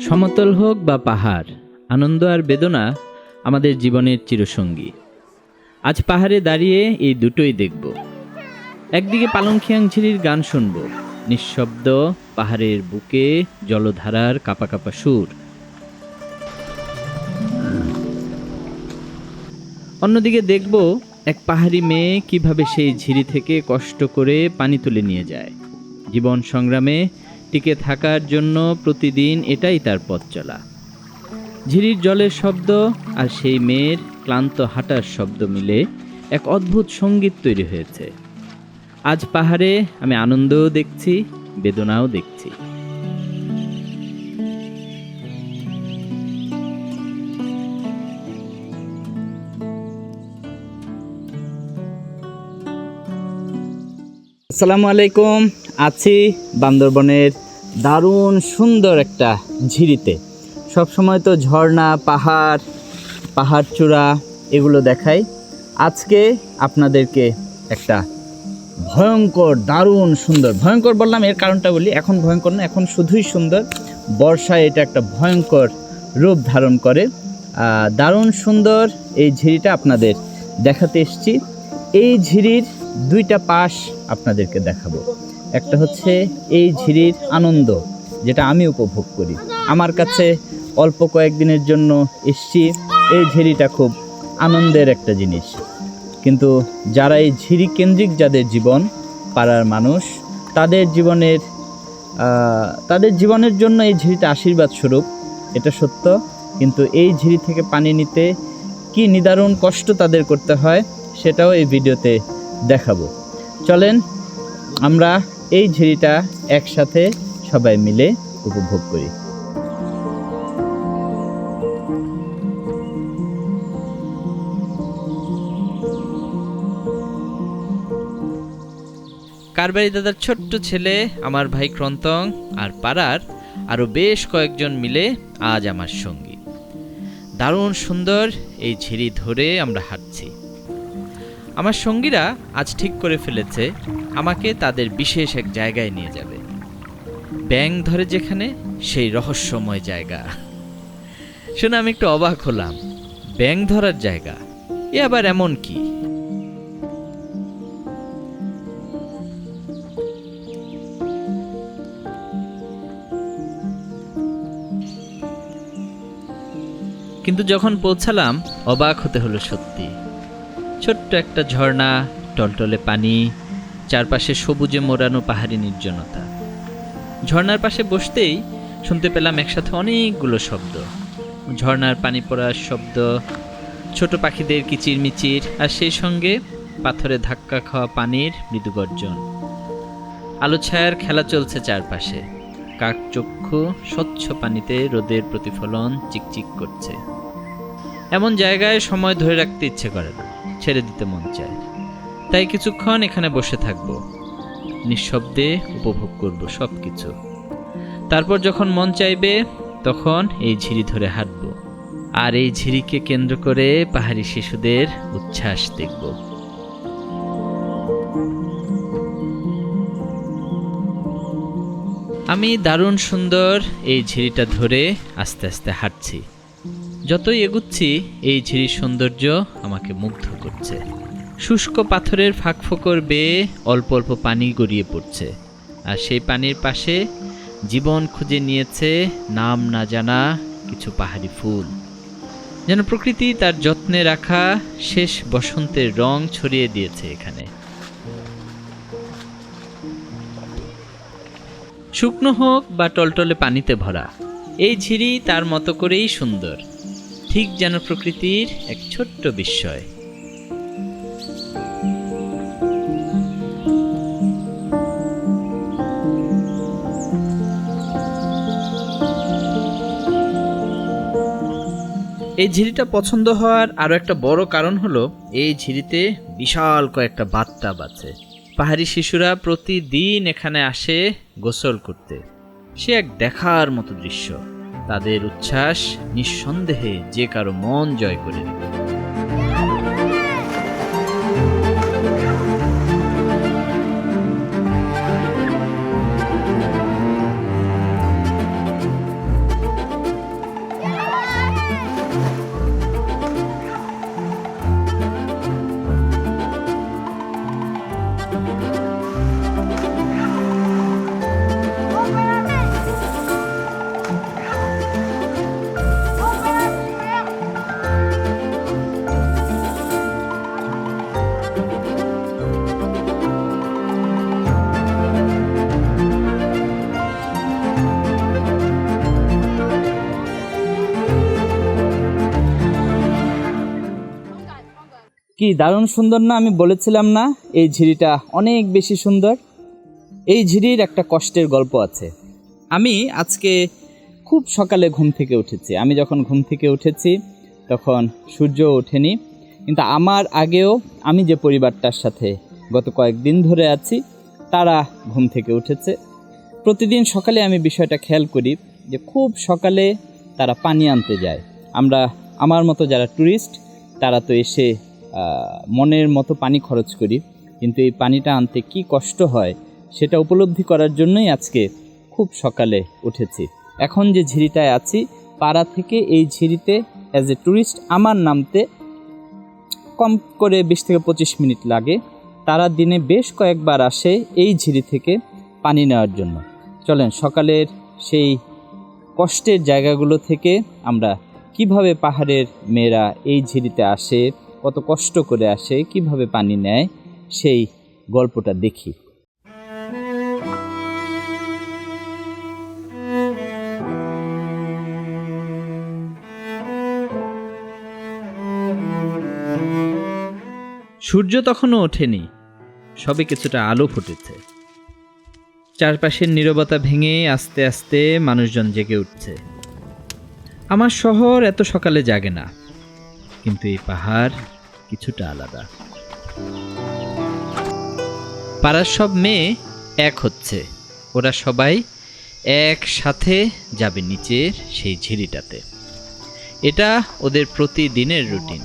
সমতল হোক বা পাহাড়, আনন্দ আর বেদনা আমাদের জীবনের চিরসঙ্গী। আজ পাহাড়ে দাঁড়িয়ে এই দুটোই দেখব। একদিকে পালংখিয়াং ঝিরির গান শুনব, নিঃশব্দ পাহাড়ের বুকে জলধারার কাপা কাপা সুর। অন্যদিকে দেখব এক পাহাড়ি মেয়ে কীভাবে সেই ঝিরি থেকে কষ্ট করে পানি তুলে নিয়ে যায়। জীবন সংগ্রামে টিকে থাকার জন্য প্রতিদিন এটাই তার পথ চলা। ঝিরির জলের শব্দ আর সেই মেয়ের ক্লান্ত হাঁটার শব্দ মিলে এক অদ্ভুত সংগীত তৈরি হয়েছে। আজ পাহাড়ে আমি আনন্দও দেখছি, বেদনাও দেখছি। আসসালামু আলাইকুম। আছি বান্দরবনের দারুণ সুন্দর একটা ঝিরিতে। সব সময় তো ঝর্ণা, পাহাড় পাহাড় চূড়া এগুলো দেখাই। আজকে আপনাদেরকে একটা ভয়ঙ্কর, দারুণ সুন্দর, ভয়ঙ্কর বললাম, এর কারণটা বলি, এখন ভয়ঙ্কর না, এখন শুধুই সুন্দর। বর্ষায় এটা একটা ভয়ঙ্কর রূপ ধারণ করে। দারুণ সুন্দর এই ঝিরিটা আপনাদের দেখাতে এসেছি। এই ঝিরির দুইটা পাশ আপনাদেরকে দেখাবো। একটা হচ্ছে এই ঝিরির আনন্দ, যেটা আমি উপভোগ করি। আমার কাছে অল্প কয়েকদিনের জন্য এসছি, এই ঝিরিটা খুব আনন্দের একটা জিনিস। কিন্তু যারা এই ঝিরি কেন্দ্রিক যাদের জীবন, পাড়ার মানুষ, তাদের জীবনের তাদের জীবনের জন্য এই ঝিরিটা আশীর্বাদ স্বরূপ, এটা সত্য। কিন্তু এই ঝিরি থেকে পানি নিতে কি নিদারুণ কষ্ট তাদের করতে হয়, সেটাও এই ভিডিওতে দেখাবো। চলেন আমরা এই ঝিরিটা একসাথে সবাই মিলে উপভোগ করি। কারবারি দাদার ছোট্ট ছেলে, আমার ভাই ক্রন্তং আর পাড়ার আরও বেশ কয়েকজন মিলে আজ আমার সঙ্গী। দারুণ সুন্দর এই ঝিরি ধরে আমরা হাঁটছি। আমার সঙ্গীরা আজ ঠিক করে ফেলেছে, আমাকে তাদের বিশেষ এক জায়গায় নিয়ে যাবে। ব্যাং ধরে যেখানে, সেই রহস্যময় জায়গা। শুনে আমি একটু অবাক হলাম, ব্যাং ধরার জায়গা, এ আবার এমন কি? কিন্তু যখন পৌঁছালাম, অবাক হতে হলো সত্যি। ছোট্ট একটা ঝর্ণা, টলটলে পানি, চারপাশে সবুজে মোড়ানো পাহাড়ি নির্জনতা। ঝর্ণার পাশে বসতেই শুনতে পেলাম একসাথে অনেকগুলো শব্দ। ঝর্ণার পানি পড়ার শব্দ, ছোট পাখিদের কিচিরমিচির, আর সেই সঙ্গে পাথরে ধাক্কা খাওয়া পানির মৃদু গর্জন। আলো ছায়ার খেলা চলছে চারপাশে। কাক চক্ষু স্বচ্ছ পানিতে রোদের প্রতিফলন চিকচিক করছে। এমন জায়গায় সময় ধরে রাখতে ইচ্ছে করে না। ছেড়ে দিতে মন চায়। তাই কিছুক্ষণ এখানে বসে থাকব। নিঃশব্দে উপভোগ করব সব কিছু তারপর যখন মন চাইবে, তখন এই ঝিরি ধরে হাঁটব। আর এই ঝিরিকে কেন্দ্র করে পাহাড়ি শিশুদের উচ্ছ্বাস দেখব। আমি দারুণ সুন্দর এই ঝিরিটা ধরে আস্তে আস্তে হাঁটছি। যতই এগুচ্ছি, এই ঝিরির সৌন্দর্য আমাকে মুগ্ধ করছে। শুষ্ক পাথরের ফাঁকফোকর বেয়ে অল্প অল্প পানি গড়িয়ে পড়ছে। আর সেই পানির পাশে জীবন খুঁজে নিয়েছে নাম না জানা কিছু পাহাড়ি ফুল। যেন প্রকৃতি তার যত্নে রাখা শেষ বসন্তের রং ছড়িয়ে দিয়েছে এখানে। শুকনো হোক বা টলটলে পানিতে ভরা, এই ঝিরি তার মতো করেই সুন্দর। ঠিক যেন প্রকৃতির এক ছোট্ট বিস্ময়। এই ঝিরিটা পছন্দ হওয়ার আরও একটা বড় কারণ হলো, এই ঝিরিতে বিশাল কয়েকটা বাথটাব আছে। পাহাড়ি শিশুরা প্রতিদিন এখানে আসে গোসল করতে। সে এক দেখার মতো দৃশ্য। তাদের উচ্ছ্বাস নিঃসন্দেহে যে কারও মন জয় করে নেবে কি দারুণ সুন্দর না? আমি বলেছিলাম না, এই ঝিরিটা অনেক বেশি সুন্দর। এই ঝিরির একটা কষ্টের গল্প আছে। আমি আজকে খুব সকালে ঘুম থেকে উঠেছি। আমি যখন ঘুম থেকে উঠেছি, তখন সূর্য ওঠেনি। কিন্তু আমার আগেও আমি যে পরিবারটার সাথে গত কয়েকদিন ধরে আছি, তারা ঘুম থেকে উঠেছে। প্রতিদিন সকালে আমি বিষয়টা খেয়াল করি যে খুব সকালে তারা পানি আনতে যায়। আমরা, আমার মতো যারা ট্যুরিস্ট তারা তো এসে মনের মতো পানি খরচ করি। কিন্তু এই পানিটা আনতে কি কষ্ট হয় সেটা উপলব্ধি করার জন্যই আজকে খুব সকালে উঠেছি। এখন যে ঝিরিটায় আছি, পাড়া থেকে এই ঝিরিতে অ্যাজ এ ট্যুরিস্ট আমার নামতে কম করে বিশ থেকে পঁচিশ মিনিট লাগে। তারা দিনে বেশ কয়েকবার আসে এই ঝিরি থেকে পানি নেওয়ার জন্য। চলেন, সকালের সেই কষ্টের জায়গাগুলো থেকে আমরা কীভাবে পাহাড়ের মেয়েরা এই ঝিরিতে আসে কত কষ্ট করে আসে, কীভাবে পানি নেয়, সেই গল্পটা দেখি। সূর্য তখনও ওঠেনি, সবে কিছুটা আলো ফুটেছে। চারপাশের নীরবতা ভেঙে আস্তে আস্তে মানুষজন জেগে উঠছে। আমার শহর এত সকালে জাগে না, কিন্তু এই পাহাড় কিছুটা আলাদা। পাড়ার সব মেয়ে এক হচ্ছে। ওরা সবাই একসাথে যাবে নিচের সেই ঝিরিটাতে। এটা ওদের প্রতিদিনের রুটিন।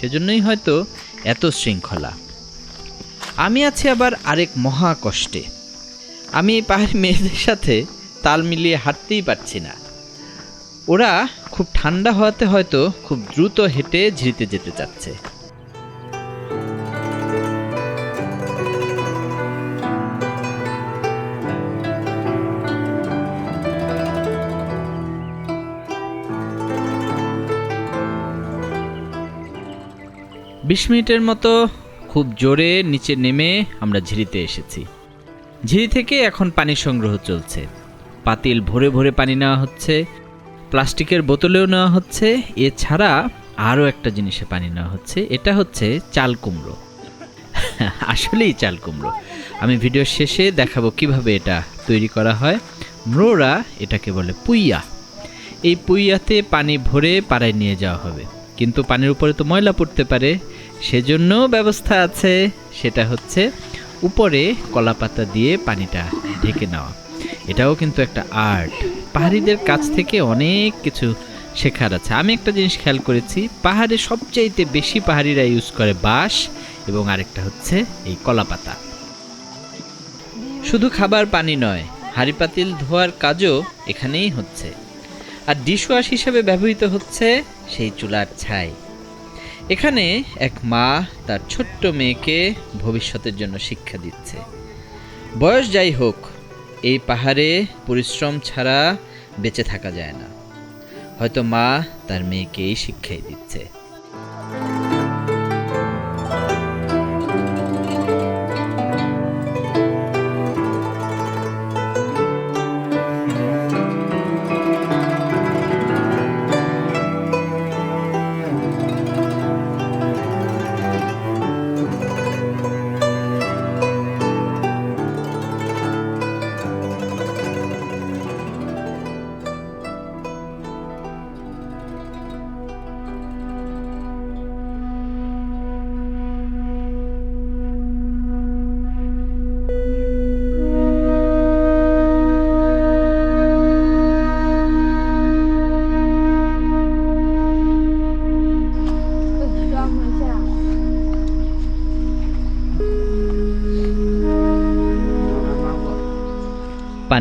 সেজন্যই হয়তো এত শৃঙ্খলা। আমি আছি আবার আরেক মহা কষ্টে। আমি এই পাহাড়ি মেয়েদের সাথে তাল মিলিয়ে হাঁটতেই পারছি না। ওরা খুব ঠান্ডা হওয়াতে হয়তো খুব দ্রুত হেঁটে ঝিরিতে যেতে চাচ্ছে। বিশ মিনিটের মতো খুব জোরে নিচে নেমে আমরা ঝিরিতে এসেছি। ঝিরি থেকে এখন পানি সংগ্রহ চলছে। পাতিল ভরে ভরে পানি নেওয়া হচ্ছে, প্লাস্টিকের বোতলেও নেওয়া হচ্ছে, এছাড়া আরও একটা জিনিসে পানি নেওয়া হচ্ছে, এটা হচ্ছে চাল কুমড়ো। আসলেই চাল কুমড়ো। আমি ভিডিও শেষে দেখাবো কীভাবে এটা তৈরি করা হয়। ম্রোরা এটাকে বলে পুইয়া। এই পুইয়াতে পানি ভরে পাড়ায় নিয়ে যাওয়া হবে। কিন্তু পানির উপরে তো ময়লা পড়তে পারে। সেজন্য ব্যবস্থা আছে। সেটা হচ্ছে উপরে কলাপাতা দিয়ে পানিটা ঢেকে নেওয়া। এটাও কিন্তু একটা আর্ট। পাহাড়িদের কাছ থেকে অনেক কিছু শেখার আছে। আমি একটা জিনিস খেয়াল করেছি, পাহাড়ে সবচাইতে বেশি পাহাড়িরা ইউজ করে বাঁশ এবং আরেকটা হচ্ছে এই কলাপাতা। শুধু খাবার পানি নয় হাঁড়ি পাতিল ধোয়ার কাজও এখানেই হচ্ছে। আর ডিশওয়াশ হিসেবে ব্যবহৃত হচ্ছে সেই চুলার ছাই। এখানে এক মা তার ছোট্ট মেয়েকে ভবিষ্যতের জন্য শিক্ষা দিচ্ছে। বয়স যাই হোক, এই পাহাড়ে পরিশ্রম ছাড়া বেঁচে থাকা যায় না। হয়তো মা তার মেয়েকেই শিক্ষাই দিচ্ছে।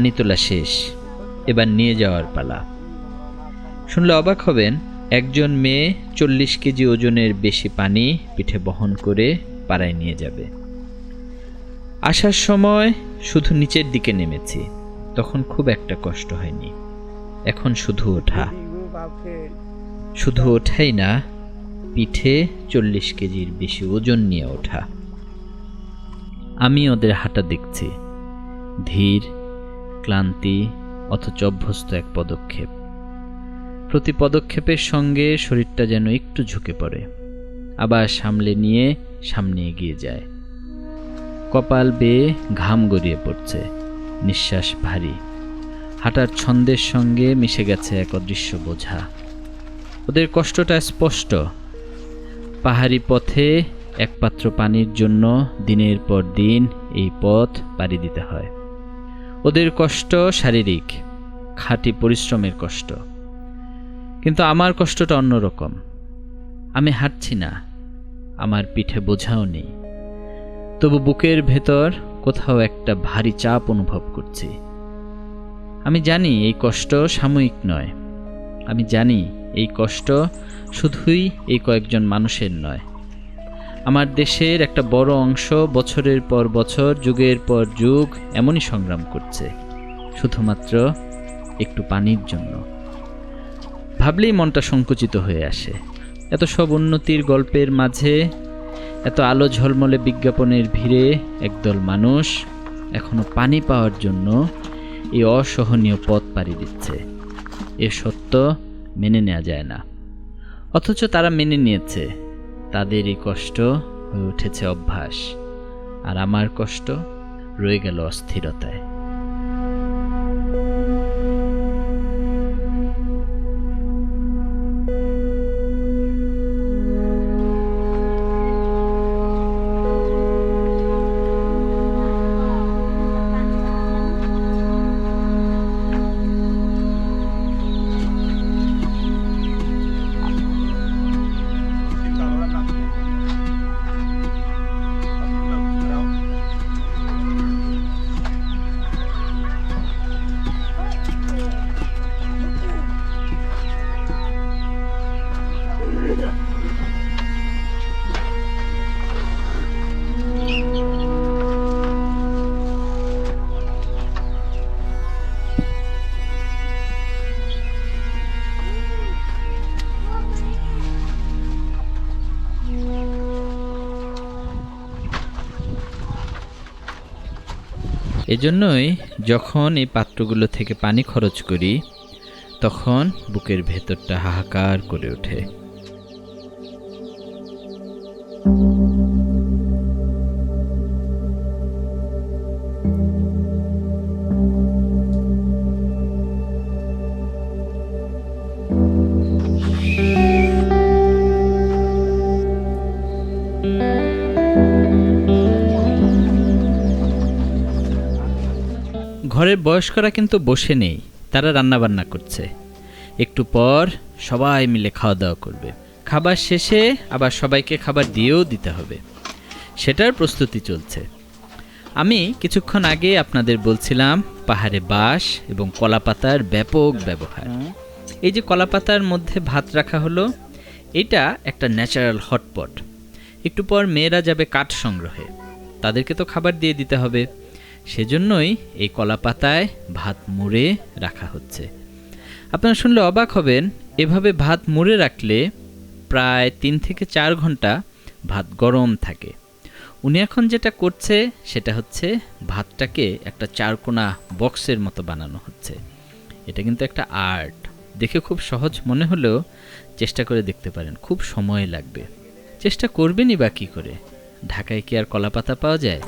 পানি তোলা শেষ, এবার নিয়ে যাওয়ার পালা। শুনলে অবাক হবেন, একজন মেয়ে চল্লিশ কেজি ওজনের বেশি পানি পিঠে বহন করে পাড়ায় নিয়ে যাবে। আসার সময় শুধু নিচের দিকে নেমেছি, তখন খুব একটা কষ্ট হয়নি। এখন শুধু ওঠা। শুধু ওঠাই না, পিঠে চল্লিশ কেজির বেশি ওজন নিয়ে ওঠা। আমি ওদের হাঁটা দেখছি। ধীর ক্লান্তি অথচ অভ্যস্ত এক পদক্ষেপ। প্রতি পদক্ষেপের সঙ্গে শরীরটা যেন একটু ঝুঁকে পড়ে, আবার সামলে নিয়ে সামনে এগিয়ে যায়। কপাল বেয়ে ঘাম গড়িয়ে পড়ছে, নিঃশ্বাস ভারী। হাঁটার ছন্দের সঙ্গে মিশে গেছে এক অদৃশ্য বোঝা। ওদের কষ্টটা স্পষ্ট। পাহাড়ি পথে একপাত্র পানির জন্য দিনের পর দিন এই পথ পাড়ি দিতে হয়। ওদের কষ্ট শারীরিক, খাঁটি পরিশ্রমের কষ্ট। কিন্তু আমার কষ্টটা অন্যরকম আমি হাঁটছি না, আমার পিঠে বোঝাও নেই। তবু বুকের ভেতর কোথাও একটা ভারী চাপ অনুভব করছি। আমি জানি এই কষ্ট সাময়িক নয়। আমি জানি এই কষ্ট শুধুই এই কয়েকজন মানুষের নয়। আমার দেশের একটা বড় অংশ বছরের পর বছর, যুগের পর যুগ এমনই সংগ্রাম করছে। শুধুমাত্র একটু পানির জন্য। ভাবলেই মনটা সংকুচিত হয়ে আসে। এত সব উন্নতির গল্পের মাঝে, এত আলো ঝলমলে বিজ্ঞাপনের ভিড়ে একদল মানুষ এখনও পানি পাওয়ার জন্য এই অসহনীয় পথ পাড়ি দিচ্ছে। এ সত্য মেনে নেওয়া যায় না। অথচ তারা মেনে নিয়েছে। তাদের এই কষ্ট হয়ে উঠেছে অভ্যাস আর আমার কষ্ট রয়ে গেল অস্থিরতায়। এজন্যই যখন এই পাত্রগুলো থেকে পানি খরচ করি তখন বুকের ভেতরটা হাহাকার করে ওঠে। ঘরের বয়স্করা কিন্তু বসে নেই, তারা রান্নাবান্না করছে। একটু পর সবাই মিলে খাওয়া দাওয়া করবে। খাবার শেষে আবার সবাইকে খাবার দিয়েও দিতে হবে। সেটার প্রস্তুতি চলছে। আমি কিছুক্ষণ আগে আপনাদের বলছিলাম, পাহাড়ে বাঁশ এবং কলাপাতার ব্যাপক ব্যবহার। এই যে কলাপাতার মধ্যে ভাত রাখা হলো, এটা একটা ন্যাচারাল হটপট। একটু পর মেয়েরা যাবে কাঠ সংগ্রহে। তাদেরকে তো খাবার দিয়ে দিতে হবে। সেজন্যই এই কলা পাতায় ভাত মুড়ে রাখা হচ্ছে। আপনারা শুনলে অবাক হবেন, এভাবে ভাত মুড়ে রাখলে প্রায় তিন থেকে চার ঘণ্টা ভাত গরম থাকে। উনি এখন যেটা করছে, সেটা হচ্ছে ভাতটাকে একটা চারকোনা বক্সের মতো বানানো হচ্ছে। এটা কিন্তু একটা আর্ট। দেখে খুব সহজ মনে হলেও চেষ্টা করে দেখতে পারেন, খুব সময় লাগবে। চেষ্টা করবেনই বা কী করে? ঢাকায় কি আর কলাপাতা পাওয়া যায়?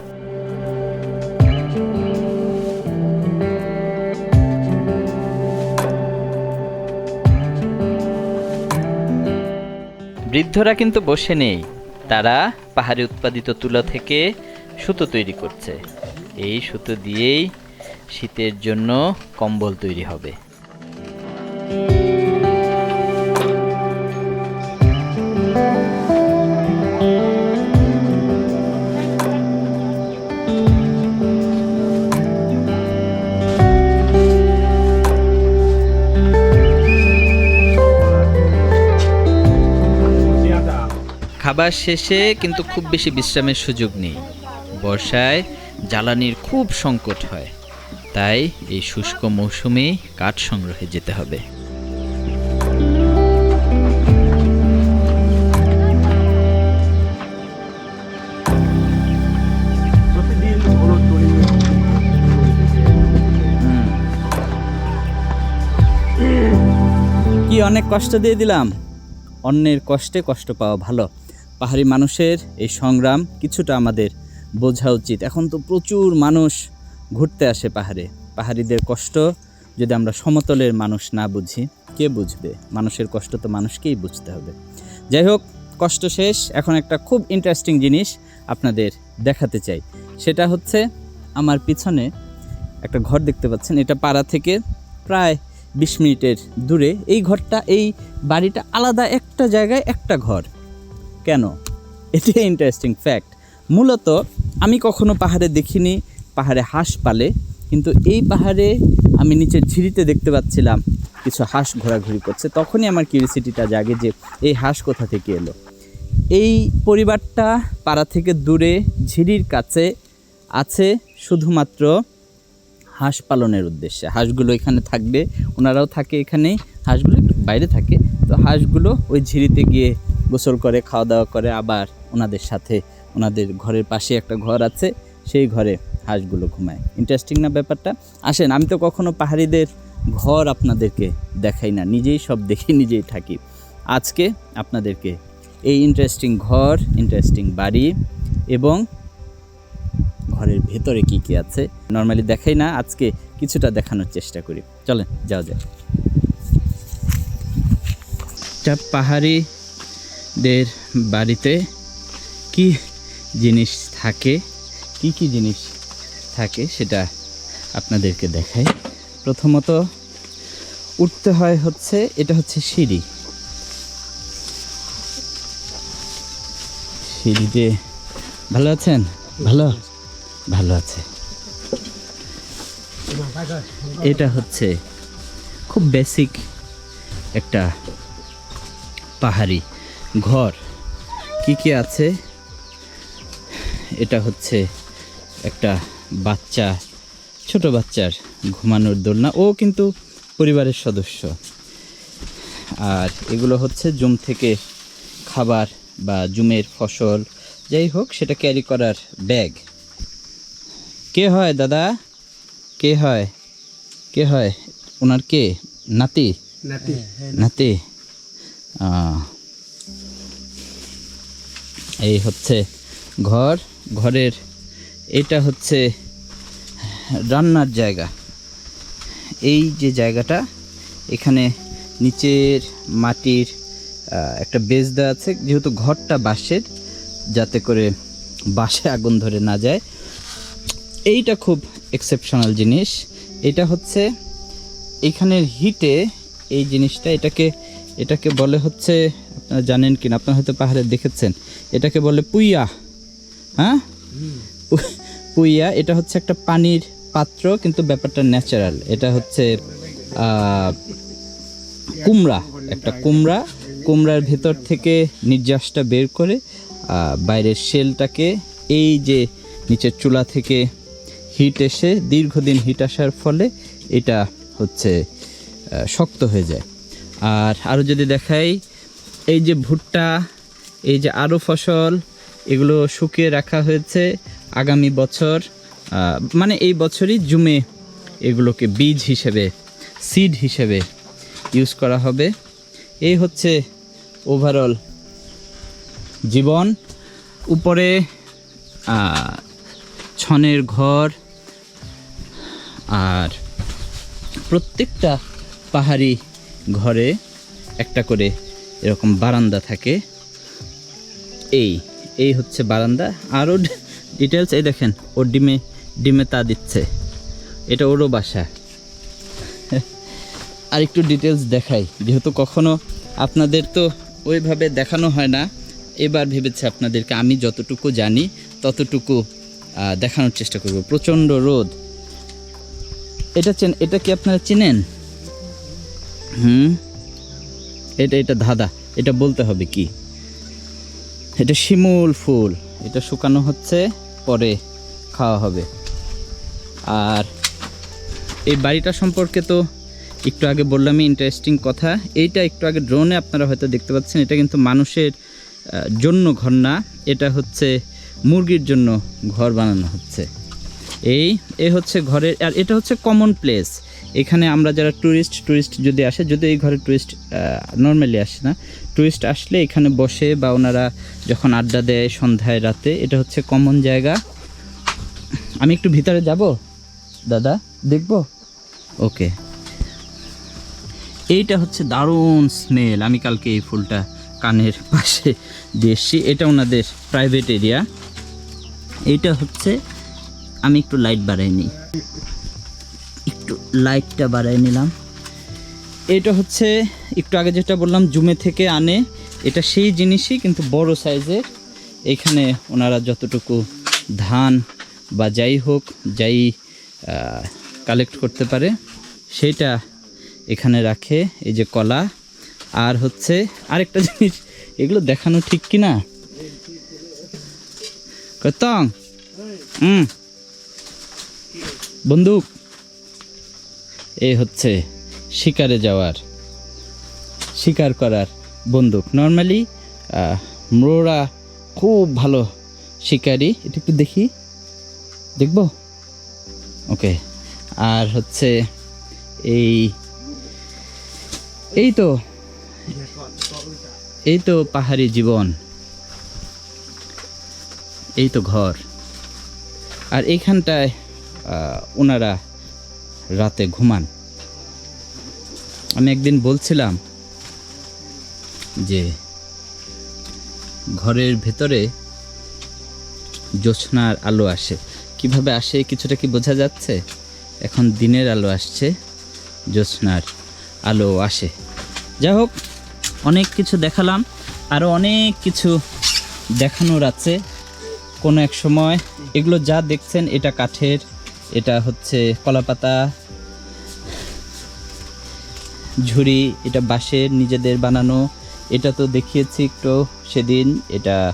বৃদ্ধরা কিন্তু বসে নেই। তারা পাহাড়ে উৎপাদিত তুলা থেকে সুতো তৈরি করছে। এই সুতো দিয়েই শীতের জন্য কম্বল তৈরি হবে। খাবার শেষে কিন্তু খুব বেশি বিশ্রামের সুযোগ নেই। বর্ষায় জ্বালানির খুব সংকট হয়। তাই এই শুষ্ক মৌসুমে কাঠ সংগ্রহে যেতে হবে। কি অনেক কষ্ট দিয়ে দিলাম? অন্যের কষ্টে কষ্ট পাওয়া ভালো। পাহাড়ি মানুষের এই সংগ্রাম কিছুটা আমাদের বোঝা উচিত। এখন তো প্রচুর মানুষ ঘুরতে আসে পাহাড়ে। পাহাড়িদের কষ্ট যদি আমরা সমতলের মানুষ না বুঝি, কে বুঝবে? মানুষের কষ্ট তো মানুষকেই বুঝতে হবে। যাই হোক, কষ্ট শেষ। এখন একটা খুব ইন্টারেস্টিং জিনিস আপনাদের দেখাতে চাই। সেটা হচ্ছে আমার পিছনে একটা ঘর দেখতে পাচ্ছেন। এটা পাড়া থেকে প্রায় বিশ মিনিটের দূরে। এই ঘরটা, এই বাড়িটা আলাদা একটা জায়গায় একটা ঘর। কেন? এটাই ইন্টারেস্টিং ফ্যাক্ট মূলত আমি কখনো পাহাড়ে দেখিনি, পাহাড়ে হাঁস পালে, কিন্তু এই পাহাড়ে আমি নিচের ঝিরিতে দেখতে পাচ্ছিলাম কিছু হাঁস ঘোরাঘুরি করছে। তখনই আমার কিউরিসিটিটা জাগে যে এই হাঁস কোথা থেকে এলো? এই পরিবারটা পাড়া থেকে দূরে, ঝিরির কাছে আছে শুধুমাত্র হাঁস পালনের উদ্দেশ্যে। হাঁসগুলো এখানে থাকবে, ওনারাও থাকে এখানেই, হাঁসগুলো বাইরে থাকে। তো হাঁসগুলো ওই ঝিরিতে গিয়ে গোসল করে খাওয়া দাওয়া করে, আবার ওনাদের সাথে, ওনাদের ঘরের পাশে একটা ঘর আছে, সেই ঘরে হাঁসগুলো ঘুমায়। ইন্টারেস্টিং না ব্যাপারটা? আসেন, আমি তো কখনো পাহাড়িদের ঘর আপনাদেরকে দেখাই না, নিজেই সব দেখি নিজেই থাকি। আজকে আপনাদেরকে এই ইন্টারেস্টিং ঘর ইন্টারেস্টিং বাড়ি এবং ঘরের ভেতরে কি কি আছে নর্মালি দেখাই না, আজকে কিছুটা দেখানোর চেষ্টা করি। চলেন, যাওয়া যায় এটা পাহাড়িদের বাড়িতে কি জিনিস থাকে? কি কি জিনিস থাকে সেটা আপনাদেরকে দেখাই। প্রথমত উঠতে হয় হচ্ছে, এটা হচ্ছে সিঁড়ি। সিঁড়িতে ভালো আছেন? ভালো? ভালো আছে। এটা হচ্ছে খুব বেসিক একটা পাহাড়ি ঘর। কি কি আছে? এটা হচ্ছে একটা বাচ্চা ছোট বাচ্চার ঘুমানোর দোলনা। ও কিন্তু পরিবারের সদস্য। আর এগুলো হচ্ছে জুম থেকে খাবার বা জুমের ফসল যাই হোক সেটা ক্যারি করার ব্যাগ কে হয় দাদা? কে হয়? কে হয়? ওনার কে? নাতি? নাতি। নাতি? আহ, এই হচ্ছে ঘর। ঘরের এটা হচ্ছে রান্নার জায়গা। এই যে জায়গাটা, এখানে নিচের মাটির একটা বেজ দেওয়া আছে। যেহেতু ঘরটা বাঁশের, যাতে করে বাঁশে আগুন ধরে না যায়। এইটা খুব এক্সেপশনাল জিনিস। এটা হচ্ছে এইখানের হিটে এই জিনিসটা, এটাকে এটাকে বলে হচ্ছে আপনারা জানেন কিনা আপনারা হয়তো পাহাড়ে দেখেছেন এটাকে বলে পুইয়া হ্যাঁ? পুইয়া এটা হচ্ছে একটা পানির পাত্র কিন্তু ব্যাপারটা ন্যাচারাল। এটা হচ্ছে কুমড়া একটা কুমড়া। কুমড়ার ভেতর থেকে নির্যাসটা বের করে বাইরের শেলটাকে এই যে নিচের চুলা থেকে হিট এসে দীর্ঘদিন হিট আসার ফলে এটা হচ্ছে শক্ত হয়ে যায়। আর আরও যদি দেখাই, এই যে ভুট্টা, এই যে আরও ফসল, এগুলো শুকিয়ে রাখা হয়েছে আগামী বছর। মানে এই বছরই জুমে এগুলোকে বীজ হিসেবে সিড হিসেবে ইউজ করা হবে। এই হচ্ছে ওভারঅল জীবন। উপরে ছনের ঘর, আর প্রত্যেকটা পাহাড়ি ঘরে একটা করে এরকম বারান্দা থাকে। এই এই হচ্ছে বারান্দা। আরও ডিটেলস এই দেখেন, ওর ডিমে ডিমে তা দিচ্ছে। এটা ওরও বাসা। আর একটু ডিটেলস দেখাই। যেহেতু কখনো আপনাদের তো ওইভাবে দেখানো হয় না, এবার ভেবেছে আপনাদেরকে আমি যতটুকু জানি ততটুকু দেখানোর চেষ্টা করব। প্রচণ্ড রোদ। এটা চেন, এটা কি আপনারা চেনেন? হুম? এটা এটা ধাঁধা। এটা বলতে হবে কি? এটা শিমুল ফুল। এটা শুকানো হচ্ছে, পরে খাওয়া হবে। আর এই বাড়িটা সম্পর্কে তো একটু আগে বললামই ইন্টারেস্টিং কথা। এইটা একটু আগে ড্রোনে আপনারা হয়তো দেখতে পাচ্ছেন, এটা কিন্তু মানুষের জন্য ঘর না। এটা হচ্ছে মুরগির জন্য ঘর বানানো হচ্ছে। এই, এ হচ্ছে ঘরের, আর এটা হচ্ছে কমন প্লেস এখানে আমরা যারা ট্যুরিস্ট ট্যুরিস্ট যদি আসে, যদি এই ঘরে ট্যুরিস্ট নর্মালি আসে না ট্যুরিস্ট আসলে এখানে বসে বা ওনারা যখন আড্ডা দেয় সন্ধ্যায়, রাতে, এটা হচ্ছে কমন জায়গা। আমি একটু ভিতরে যাব? দাদা, দেখব? ওকে এইটা হচ্ছে দারুণ স্মেল আমি কালকে এই ফুলটা কানের পাশে দিয়ে এসছি। এটা ওনাদের প্রাইভেট এরিয়া এইটা হচ্ছে, আমি একটু লাইট বাড়াই নিই। লাইটটা বাড়াই নিলাম। এটা হচ্ছে, একটু আগে যেটা বললাম, জুমে থেকে আনে। এটা সেই জিনিসই, কিন্তু বড় সাইজের। এখানে ওনারা যতটুকু ধান বা যাই হোক, যাই কালেক্ট করতে পারে সেইটা এখানে রাখে, এই যে কলা। আর হচ্ছে, আরেকটা জিনিস, এগুলো দেখানো ঠিক কি না কতং? হুম। বন্দুক। এই হচ্ছে শিকারে যাওয়ার, শিকার করার বন্দুক। নর্মালি মোরা খুব ভালো শিকারি। এটা একটু দেখি। দেখব? ওকে। আর হচ্ছে এই এই তো এই তো পাহাড়ি জীবন। এই তো ঘর। আর এইখানটায় ওনারা রাতে ঘুমান। আমি একদিন বলছিলাম যে, ঘরের ভেতরে জ্যোৎস্নার আলো আসে। কীভাবে আসে কিছুটা কি বোঝা যাচ্ছে? এখন দিনের আলো আসছে, জ্যোৎস্নার আলো আসে। যাই হোক, অনেক কিছু দেখালাম আরও অনেক কিছু দেখানোর আছে। কোনো এক সময় এগুলো যা দেখছেন এটা কাঠের এটা হচ্ছে কলাপাতা ঝুড়ি, এটা বাঁশের, নিজেদের বানানো। এটা তো দেখিয়েছি একটু সেদিন, এটা,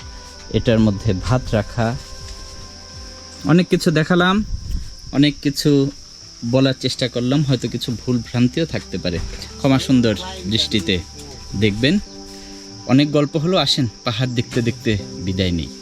এটার মধ্যে ভাত রাখা। অনেক কিছু দেখালাম, অনেক কিছু বলার চেষ্টা করলাম, হয়তো কিছু ভুল ভ্রান্তিও থাকতে পারে। ক্ষমা সুন্দর দৃষ্টিতে দেখবেন। অনেক গল্প হলো, আসেন, পাহাড় দেখতে দেখতে বিদায় নেই।